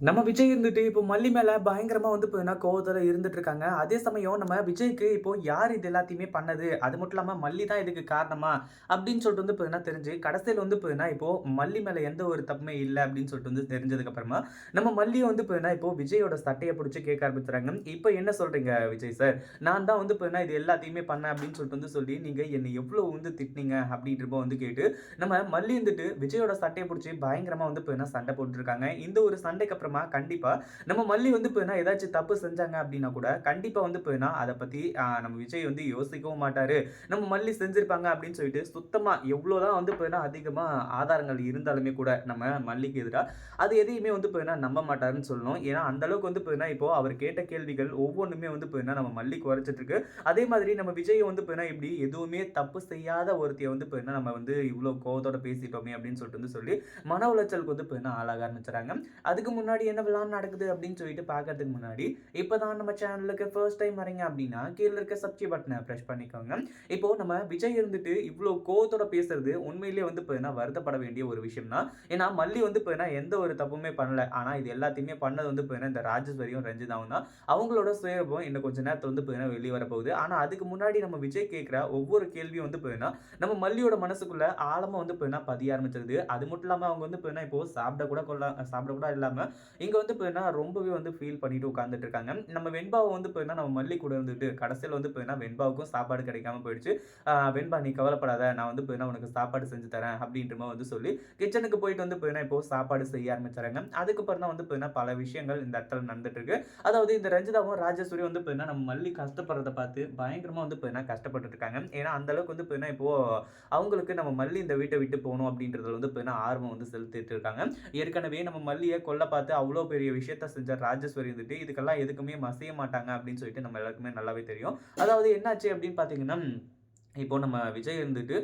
நம்ம விஜய் இருந்துட்டு இப்போ மல்லி மேல பயங்கரமா வந்து பார்த்தீங்கன்னா கோவத்துல இருந்துட்டு இருக்காங்க. அதே சமயம் நம்ம விஜய்க்கு இப்போ யார் இது எல்லாத்தையுமே பண்ணது? அது மட்டும் இல்லாம மல்லி தான் இதுக்கு காரணமா? அப்படின்னு சொல்லிட்டு வந்து பார்த்தீங்கன்னா தெரிஞ்சு, கடைசியில் வந்து பார்த்தீங்கன்னா இப்போ மல்லி மேல எந்த ஒரு தப்புமே இல்லை அப்படின்னு சொல்லிட்டு வந்து தெரிஞ்சதுக்கு அப்புறமா, நம்ம மல்லி வந்து பார்த்தீங்கன்னா இப்போ விஜயோட சட்டையை பிடிச்சி கேட்க ஆரம்பிச்சுறாங்க. "இப்போ என்ன சொல்றீங்க விஜய் சார்? நான் தான் வந்து பார்த்தீங்கன்னா இது எல்லாத்தையுமே பண்ணேன்" அப்படின்னு சொல்லிட்டு வந்து சொல்லி, "நீங்க என்னை எவ்வளோ வந்து திட்டினீங்க அப்படின்றப்போ வந்து கேட்டு, நம்ம மல்லி இருந்துட்டு விஜயோட சட்டையை பிடிச்சி பயங்கரமா வந்து பார்த்தீங்கன்னா சண்டை போட்டுருக்காங்க இந்த ஒரு சண்டைக்கு அப்புறம் கண்டிப்பாக நம்ம மல்லி வந்து பார்த்தீங்கன்னா ஏதாச்சும் தப்பு செஞ்சாங்க அப்படின்னா கூட, கண்டிப்பாக வந்து பார்த்தீங்கன்னா அதை பற்றி நம்ம விஜய் வந்து யோசிக்கவும் மாட்டார் நம்ம மல்லி செஞ்சுருப்பாங்க அப்படின்னு சொல்லிட்டு சுத்தமாக எவ்வளோதான் வந்து பார்த்தீங்கன்னா அதிகமாக ஆதாரங்கள் இருந்தாலுமே கூட, நம்ம மல்லிக்கு எதிராக அது எதையுமே வந்து பார்த்தீங்கன்னா நம்ப மாட்டாருன்னு சொல்லணும். ஏன்னா அந்தளவுக்கு வந்து பார்த்தீங்கன்னா இப்போ அவர் கேட்ட கேள்விகள் ஒவ்வொன்றுமே வந்து பார்த்தீங்கன்னா நம்ம மல்லிக்கு உரைச்சிட்டு அதே மாதிரி நம்ம விஜய் வந்து பார்த்தீங்கன்னா இப்படி எதுவுமே தப்பு செய்யாத ஒருத்தையை வந்து பார்த்தீங்கன்னா நம்ம வந்து இவ்வளோ கோவத்தோட பேசிட்டோமே அப்படின்னு சொல்லிட்டு வந்து சொல்லி, மன உளைச்சலுக்கு வந்து பார்த்தீங்கன்னா ஆளாக ஆரம்பிச்சுறாங்க. அதுக்கு முன்னாடி என்ன விழான் நடக்குது அப்படின்னு சொல்லிட்டு பார்க்கறதுக்கு முன்னாடி, இப்போ தான் நம்ம சேனலுக்கு ஃபர்ஸ்ட் டைம் வரீங்க அப்படின்னா, கீழே இருக்க சப்ஸ்கிரைப் பட்டனை பிரஸ் பண்ணிக்கோங்க. இப்போ நம்ம விஜய் இருந்துட்டு இவ்வளோ கோவத்தோட பேசுறது உண்மையிலேயே வந்து பார்த்தீங்கன்னா வருத்தப்பட வேண்டிய ஒரு விஷயம் தான். ஏன்னா மல்லி வந்து பார்த்தீங்கன்னா எந்த ஒரு தப்புமே பண்ணல. ஆனால் இது எல்லாத்தையுமே பண்ணது வந்து பார்த்தீங்கன்னா இந்த ராஜேஸ்வரியும், ரஞ்சிதாவும் தான். அவங்களோட சுயரூபம் இன்னும் கொஞ்ச நேரத்துல வந்து பார்த்தீங்கன்னா வெளியே வரப்போகுது. ஆனால் அதுக்கு முன்னாடி நம்ம விஜய் கேட்குற ஒவ்வொரு கேள்வியும் வந்து பார்த்தீங்கன்னா, நம்ம மல்லியோட மனசுக்குள்ள ஆழமாக வந்து பார்த்தீங்கன்னா பதிய ஆரம்பிச்சிருது. அது மட்டும் இல்லாமல் அவங்க வந்து பார்த்தீங்கன்னா இப்போ சாப்பிட கூட கொள்ள சாப்பிட கூட இல்லாமல் இங்கே வந்து பார்த்தீங்கன்னா ரொம்பவே வந்து ஃபீல் பண்ணிட்டு உட்காந்துட்டு இருக்காங்க. நம்ம வெண்பாவை வந்து பார்த்தீங்கன்னா நம்ம மல்லி கூட இருந்துட்டு கடைசியில் வந்து பார்த்தீங்கன்னா வெண்பாவுக்கும் சாப்பாடு கிடைக்காம போயிடுச்சு. வெண்பா நீ கவலைப்படாத. நான் வந்து பார்த்தீங்கன்னா உனக்கு சாப்பாடு செஞ்சு தரேன்" அப்படின்ற மாதிரி வந்து சொல்லி, கிச்சனுக்கு போயிட்டு வந்து பார்த்தீங்கன்னா இப்போ சாப்பாடு செய்ய ஆரம்பிச்சாங்க அதுக்கப்புறம் தான் வந்து பார்த்தீங்கன்னா பல விஷயங்கள் இந்த இடத்துல நடந்துட்டு இருக்கு. அதாவது இந்த ரஞ்சிதாவும், ராஜேஸ்வரி வந்து பார்த்தீங்கன்னா நம்ம மல்லி கஷ்டப்படுறத பார்த்து பயங்கரமாக வந்து பார்த்தீங்கன்னா கஷ்டப்பட்டுட்டு இருக்காங்க. ஏன்னா அந்த அளவுக்கு வந்து பார்த்தீங்கன்னா இப்போ அவங்களுக்கு நம்ம மல்லி இந்த வீட்டை விட்டு போகணும் அப்படின்றதுல வந்து பார்த்தீங்கன்னா ஆர்வம் வந்து செலுத்திட்டு இருக்காங்க. ஏற்கனவே நம்ம மல்லியை கொல்ல பார்த்து அவ்வளோ பெரிய விஷயத்த செஞ்ச ராஜேஸ்வரி இருந்துட்டு, இதுக்கெல்லாம் எதுக்குமே மசிய மாட்டாங்க அப்படின்னு சொல்லிட்டு நம்ம எல்லாருக்குமே நல்லாவே தெரியும். அதாவது என்னாச்சு அப்படின்னு பார்த்தீங்கன்னா, இப்போ நம்ம விஜய் இருந்துட்டு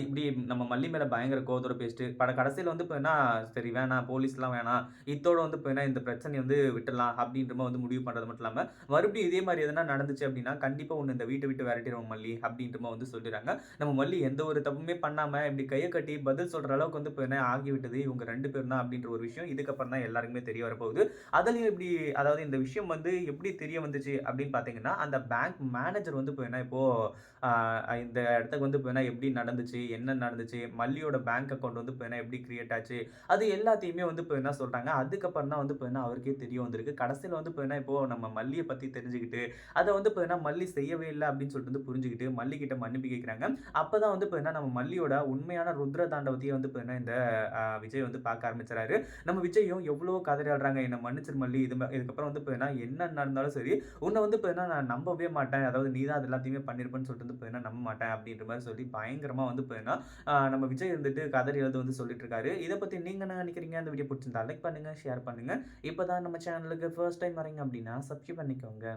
இப்படி நம்ம மல்லி மேலே பயங்கர கோவத்தோட பேசிட்டு, பட கடைசியில் வந்து பார்த்தீங்கன்னா, "சரி வேணாம் போலீஸ்லாம் வேணாம். இத்தோட வந்து பார்த்தீங்கன்னா இந்த பிரச்சனையை வந்து விட்டுடலாம்" அப்படின்ற வந்து முடிவு பண்ணுறது மட்டும் இல்லாமல் மறுபடியும் இதே மாதிரி எதனா நடந்துச்சு அப்படின்னா, கண்டிப்பாக ஒன்று இந்த வீட்டை விட்டு விரட்டிடுவோம் மல்லி அப்படின்ற வந்து சொல்லிடுறாங்க. நம்ம மல்லி எந்த ஒரு தப்புமே பண்ணாமல் இப்படி கையை கட்டி பதில் சொல்கிற அளவுக்கு வந்து பார்த்தீங்கன்னா ஆகிவிட்டது இவங்க ரெண்டு பேரும் தான் அப்படின்ற ஒரு விஷயம் இதுக்கப்புறம் தான் எல்லாருக்குமே தெரிய வரப்போகுது. அதுலேயும் இப்படி அதாவது இந்த விஷயம் வந்து எப்படி தெரிய வந்துச்சு அப்படின்னு பார்த்தீங்கன்னா, அந்த பேங்க் மேனேஜர் வந்து இப்போ என்ன இப்போது இந்த இடத்துக்கு வந்து பார்த்தீங்கன்னா எப்படி நடந்துச்சு? என்ன நடந்துச்சு? மல்லியோட பேங்க் அக்கௌண்ட் வந்து பார்த்தீங்கன்னா எப்படி கிரியேட் ஆச்சு? அது எல்லாத்தையுமே வந்து பார்த்தீங்கன்னா சொல்கிறாங்க அதுக்கப்புறம் தான் வந்து பார்த்தீங்கன்னா அவருக்கே தெரிய வந்திருக்கு. கடைசியில் வந்து பார்த்தீங்கன்னா இப்போது நம்ம மல்லியை பற்றி தெரிஞ்சுக்கிட்டு, அதை வந்து பார்த்தீங்கன்னா மல்லி செய்யவே இல்லை அப்படின்னு சொல்லிட்டு வந்து புரிஞ்சுக்கிட்டு மல்லிக்கிட்ட மன்னிப்பு கேட்குறாங்க அப்போ தான் வந்து பார்த்தீங்கன்னா நம்ம மல்லியோட உண்மையான ருத்ர தாண்டவத்தையே வந்து பார்த்தீங்கன்னா இந்த விஜய் வந்து பார்க்க ஆரம்பிச்சிடறாரு நம்ம விஜயும் எவ்வளோ கதறி அழுறாங்க. "என்ன மன்னிச்சிரு மல்லி. இது இதுக்கப்புறம் வந்து பார்த்தீங்கன்னா என்ன நடந்தாலும் சரி, உன்ன வந்து பார்த்தீங்கன்னா நான் நம்பவே மாட்டேன். அதாவது நீ தான் அது எல்லாத்தையுமே பண்ணியிருப்பேன்னு சொல்லிட்டு வந்து பார்த்தீங்கன்னா நம்ப மாட்டேன்" அப்படின்ற மாதிரி சொல்லி பயங்கரமா வந்து பார்த்தீங்கன்னா, நம்ம விஜய் இருந்துட்டு கதறி எழுது வந்து சொல்லிட்டு இருக்காரு. இதை பத்தி நீங்க என்ன நினைக்கிறீங்க? அந்த வீடியோ பிடிச்சிருந்தா லைக் பண்ணுங்க, ஷேர் பண்ணுங்க. இப்பதான் நம்ம சேனலுக்கு ஃபர்ஸ்ட் டைம் வரீங்க அப்படின்னா சப்ஸ்கிரைப் பண்ணிக்கோங்க.